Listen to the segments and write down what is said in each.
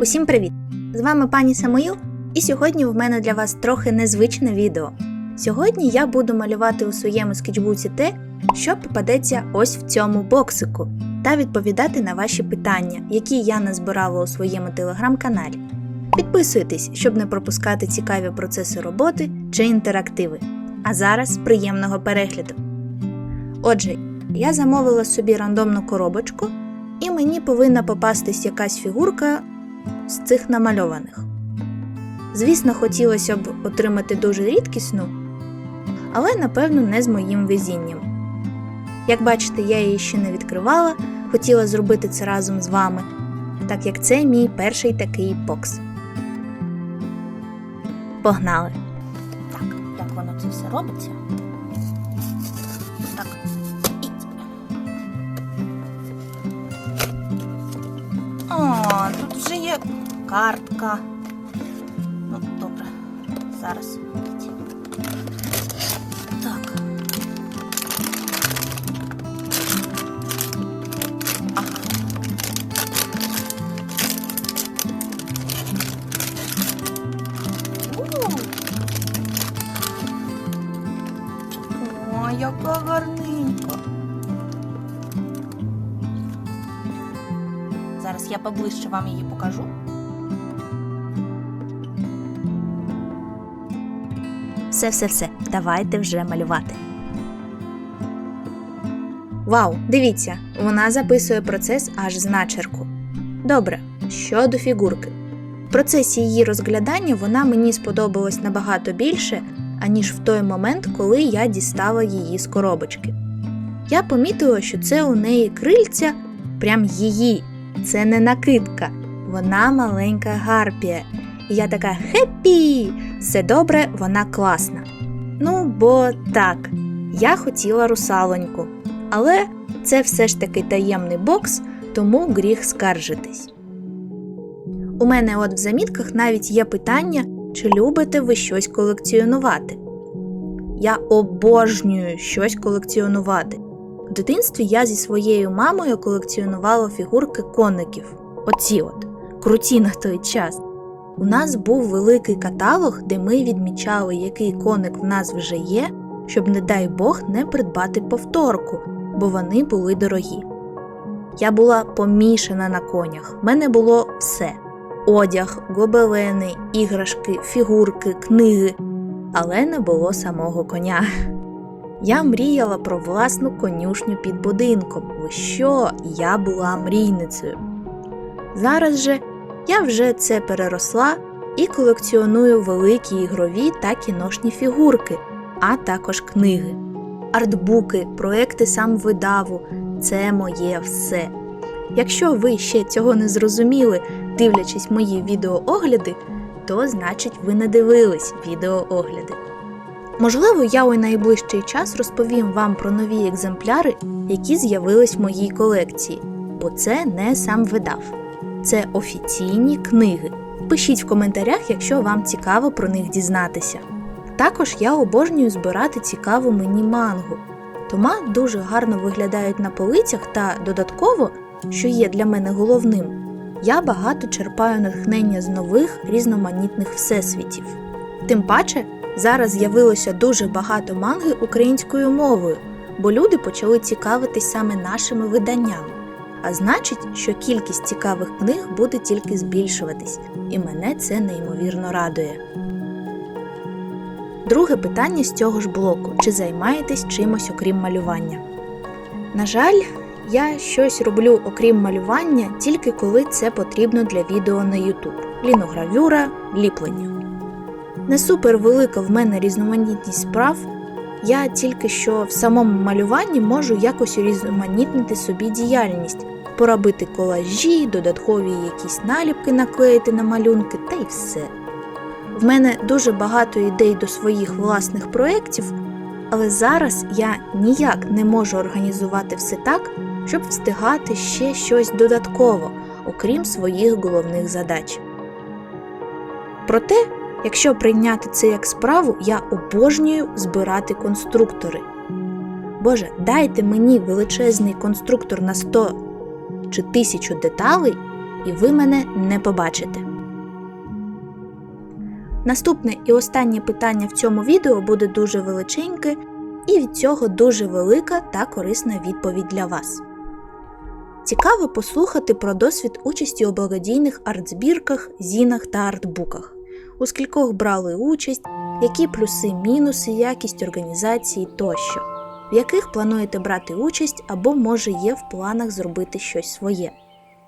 Усім привіт! З вами пані Самоїл, і сьогодні в мене для вас трохи незвичне відео. Сьогодні я буду малювати у своєму скетчбуці те, що попадеться ось в цьому боксику, та відповідати на ваші питання, які я назбирала у своєму телеграм-каналі. Підписуйтесь, щоб не пропускати цікаві процеси роботи чи інтерактиви. А зараз приємного перегляду. Отже, я замовила собі рандомну коробочку, і мені повинна попастись якась фігурка з цих намальованих. Звісно, хотілося б отримати дуже рідкісну, але напевно не з моїм везінням. Як бачите, я її ще не відкривала, хотіла зробити це разом з вами, так як це мій перший такий бокс. Погнали! Так, як воно це все робиться? Вже є картка. Ну, добре. Зараз. Я поближче вам її покажу. Все-все-все, давайте вже малювати. Вау, дивіться, вона записує процес аж з начерку. Добре, щодо фігурки. В процесі її розглядання вона мені сподобалась набагато більше, аніж в той момент, коли я дістала її з коробочки. Я помітила, що це у неї крильця, прям її. Це не накидка, вона маленька гарпія. І я така хеппі! Все добре, вона класна. Ну, бо так, я хотіла русалоньку, але це все ж таки таємний бокс, тому гріх скаржитись. У мене от в замітках навіть є питання, чи любите ви щось колекціонувати. Я обожнюю щось колекціонувати. В дитинстві я зі своєю мамою колекціонувала фігурки коників. Оці от, круті на той час. У нас був великий каталог, де ми відмічали, який коник в нас вже є, щоб, не дай Бог, не придбати повторку, бо вони були дорогі. Я була помішана на конях, в мене було все: одяг, гобелени, іграшки, фігурки, книги, але не було самого коня. Я мріяла про власну конюшню під будинком. Ви що? Я була мрійницею. Зараз же я вже це переросла і колекціоную великі ігрові та кіношні фігурки, а також книги. Артбуки, проекти сам видаву це моє все. Якщо ви ще цього не зрозуміли, дивлячись мої відеоогляди, то значить ви не дивились відеоогляди. Можливо, я у найближчий час розповім вам про нові екземпляри, які з'явились в моїй колекції, бо це не сам видав. Це офіційні книги. Пишіть в коментарях, якщо вам цікаво про них дізнатися. Також я обожнюю збирати цікаву мені мангу. Тома дуже гарно виглядають на полицях та додатково, що є для мене головним, я багато черпаю натхнення з нових різноманітних всесвітів. Тим паче, зараз з'явилося дуже багато манги українською мовою, бо люди почали цікавитись саме нашими виданнями. А значить, що кількість цікавих книг буде тільки збільшуватись, і мене це неймовірно радує. Друге питання з цього ж блоку: чи займаєтесь чимось окрім малювання? На жаль, я щось роблю окрім малювання тільки коли це потрібно для відео на YouTube. Ліногравюра, ліплення. Не супер велика в мене різноманітність справ. Я тільки що в самому малюванні можу якось урізноманітнити собі діяльність, поробити колажі, додаткові якісь наліпки наклеїти на малюнки та й все. В мене дуже багато ідей до своїх власних проєктів, але зараз я ніяк не можу організувати все так, щоб встигати ще щось додатково, окрім своїх головних задач. Проте, якщо прийняти це як справу, я обожнюю збирати конструктори. Боже, дайте мені величезний конструктор на 100 чи 1000 деталей, і ви мене не побачите. Наступне і останнє питання в цьому відео буде дуже величеньке, і від цього дуже велика та корисна відповідь для вас. Цікаво послухати про досвід участі у благодійних артзбірках, зінах та артбуках, у скількох брали участь, які плюси, мінуси, якість організації тощо, в яких плануєте брати участь або, може, є в планах зробити щось своє.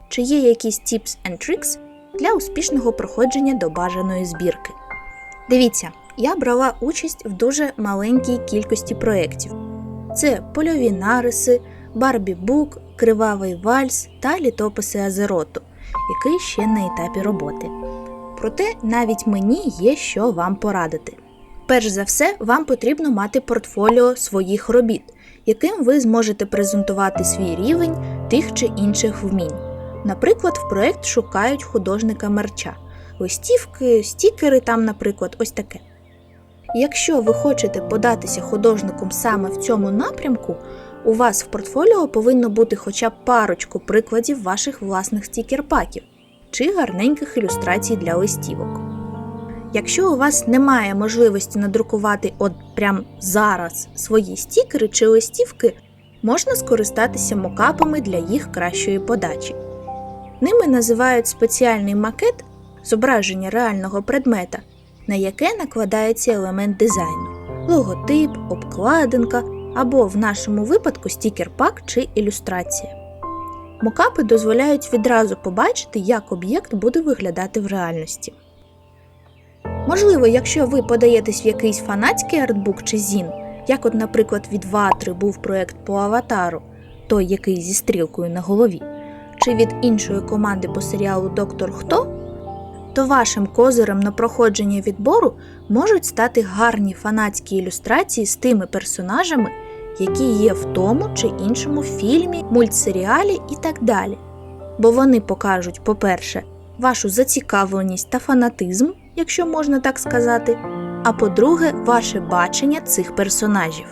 Чи є якісь tips and tricks для успішного проходження до бажаної збірки? Дивіться, я брала участь в дуже маленькій кількості проєктів. Це польові нариси, Барбі Бук, Кривавий вальс та літописи Азероту, який ще на етапі роботи. Проте навіть мені є що вам порадити. Перш за все, вам потрібно мати портфоліо своїх робіт, яким ви зможете презентувати свій рівень тих чи інших вмінь. Наприклад, в проєкт шукають художника мерча, листівки, стікери там, наприклад, ось таке. Якщо ви хочете податися художником саме в цьому напрямку, у вас в портфоліо повинно бути хоча б парочку прикладів ваших власних стікер-паків чи гарненьких ілюстрацій для листівок. Якщо у вас немає можливості надрукувати от прям зараз свої стікери чи листівки, можна скористатися мокапами для їх кращої подачі. Ними називають спеціальний макет зображення реального предмета, на яке накладається елемент дизайну логотип, обкладинка або в нашому випадку стікер-пак чи ілюстрація. Мокапи дозволяють відразу побачити, як об'єкт буде виглядати в реальності. Можливо, якщо ви подаєтесь в якийсь фанатський артбук чи зін, як, от, наприклад, від Ватри був проект по аватару, той, який зі стрілкою на голові, чи від іншої команди по серіалу Доктор Хто, то вашим козирем на проходження відбору можуть стати гарні фанатські ілюстрації з тими персонажами, які є в тому чи іншому фільмі, мультсеріалі і так далі. Бо вони покажуть, по-перше, вашу зацікавленість та фанатизм, якщо можна так сказати, а по-друге, ваше бачення цих персонажів.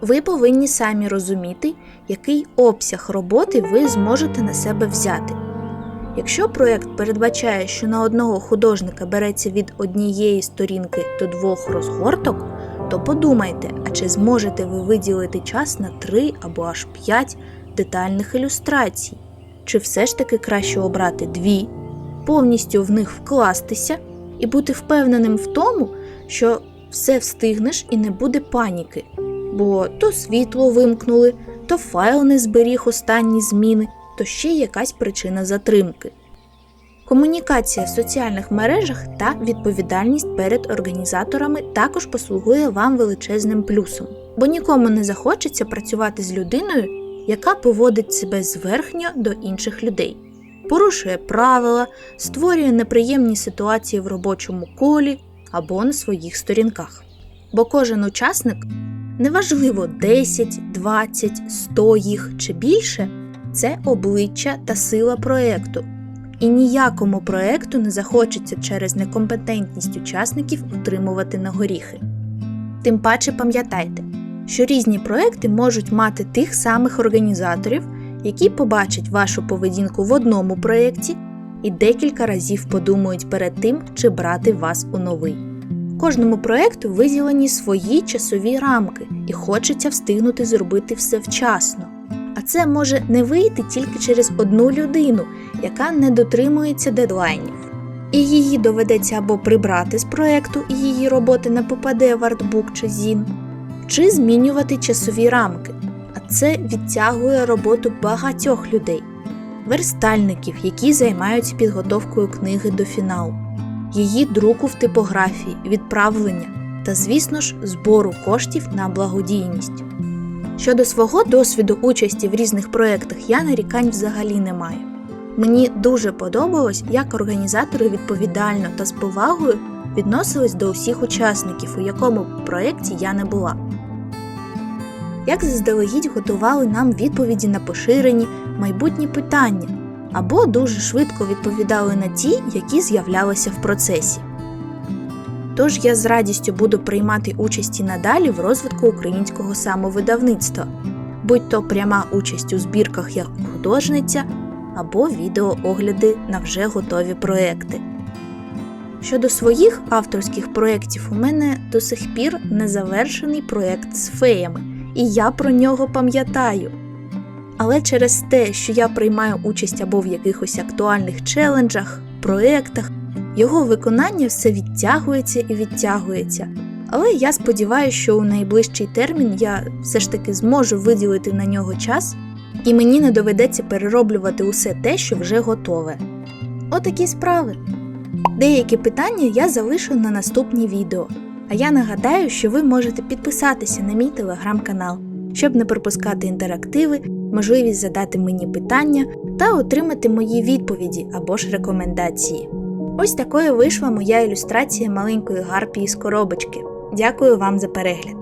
Ви повинні самі розуміти, який обсяг роботи ви зможете на себе взяти. Якщо проєкт передбачає, що на одного художника береться від однієї сторінки до двох розгорток, то подумайте, а чи зможете ви виділити час на три або аж п'ять детальних ілюстрацій? Чи все ж таки краще обрати дві, повністю в них вкластися і бути впевненим в тому, що все встигнеш і не буде паніки, бо то світло вимкнули, то файл не зберіг останні зміни, то ще якась причина затримки. Комунікація в соціальних мережах та відповідальність перед організаторами також послугує вам величезним плюсом, бо нікому не захочеться працювати з людиною, яка поводить себе зверхньо до інших людей, порушує правила, створює неприємні ситуації в робочому колі або на своїх сторінках. Бо кожен учасник, неважливо 10, 20, 100 їх чи більше, це обличчя та сила проєкту. І ніякому проєкту не захочеться через некомпетентність учасників утримувати на горіхи. Тим паче пам'ятайте, що різні проекти можуть мати тих самих організаторів, які побачать вашу поведінку в одному проєкті і декілька разів подумають перед тим, чи брати вас у новий. Кожному проєкту виділені свої часові рамки, і хочеться встигнути зробити все вчасно. А це може не вийти тільки через одну людину, яка не дотримується дедлайнів. І її доведеться або прибрати з проєкту, і її роботи не попаде в артбук чи зін, чи змінювати часові рамки. А це відтягує роботу багатьох людей, верстальників, які займаються підготовкою книги до фіналу, її друку в типографії, відправлення та, звісно ж, збору коштів на благодійність. Щодо свого досвіду участі в різних проєктах я нарікань взагалі не маю. Мені дуже подобалось, як організатори відповідально та з повагою відносились до усіх учасників, у якому проєкті я не була. Як заздалегідь готували нам відповіді на поширені майбутні питання, або дуже швидко відповідали на ті, які з'являлися в процесі. Тож я з радістю буду приймати участь і надалі в розвитку українського самовидавництва, будь то пряма участь у збірках як художниця, або відеоогляди на вже готові проекти. Щодо своїх авторських проєктів, у мене до сих пір незавершений проєкт з феями, і я про нього пам'ятаю. Але через те, що я приймаю участь або в якихось актуальних челенджах, проєктах, його виконання все відтягується і відтягується. Але я сподіваюся, що у найближчий термін я все ж таки зможу виділити на нього час, і мені не доведеться перероблювати усе те, що вже готове. Отакі справи. Деякі питання я залишу на наступні відео. А я нагадаю, що ви можете підписатися на мій телеграм-канал, щоб не пропускати інтерактиви, можливість задати мені питання та отримати мої відповіді або ж рекомендації. Ось такою вийшла моя ілюстрація маленької гарпії з коробочки. Дякую вам за перегляд.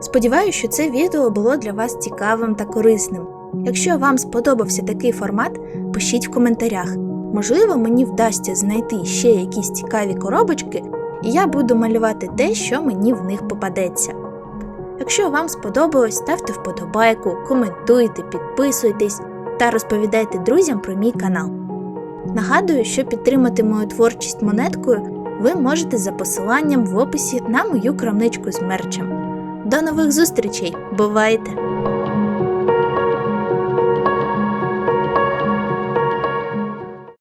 Сподіваюся, що це відео було для вас цікавим та корисним. Якщо вам сподобався такий формат, пишіть в коментарях. Можливо, мені вдасться знайти ще якісь цікаві коробочки, і я буду малювати те, що мені в них попадеться. Якщо вам сподобалось, ставте вподобайку, коментуйте, підписуйтесь та розповідайте друзям про мій канал. Нагадую, що підтримати мою творчість монеткою ви можете за посиланням в описі на мою крамничку з мерчем. До нових зустрічей! Бувайте!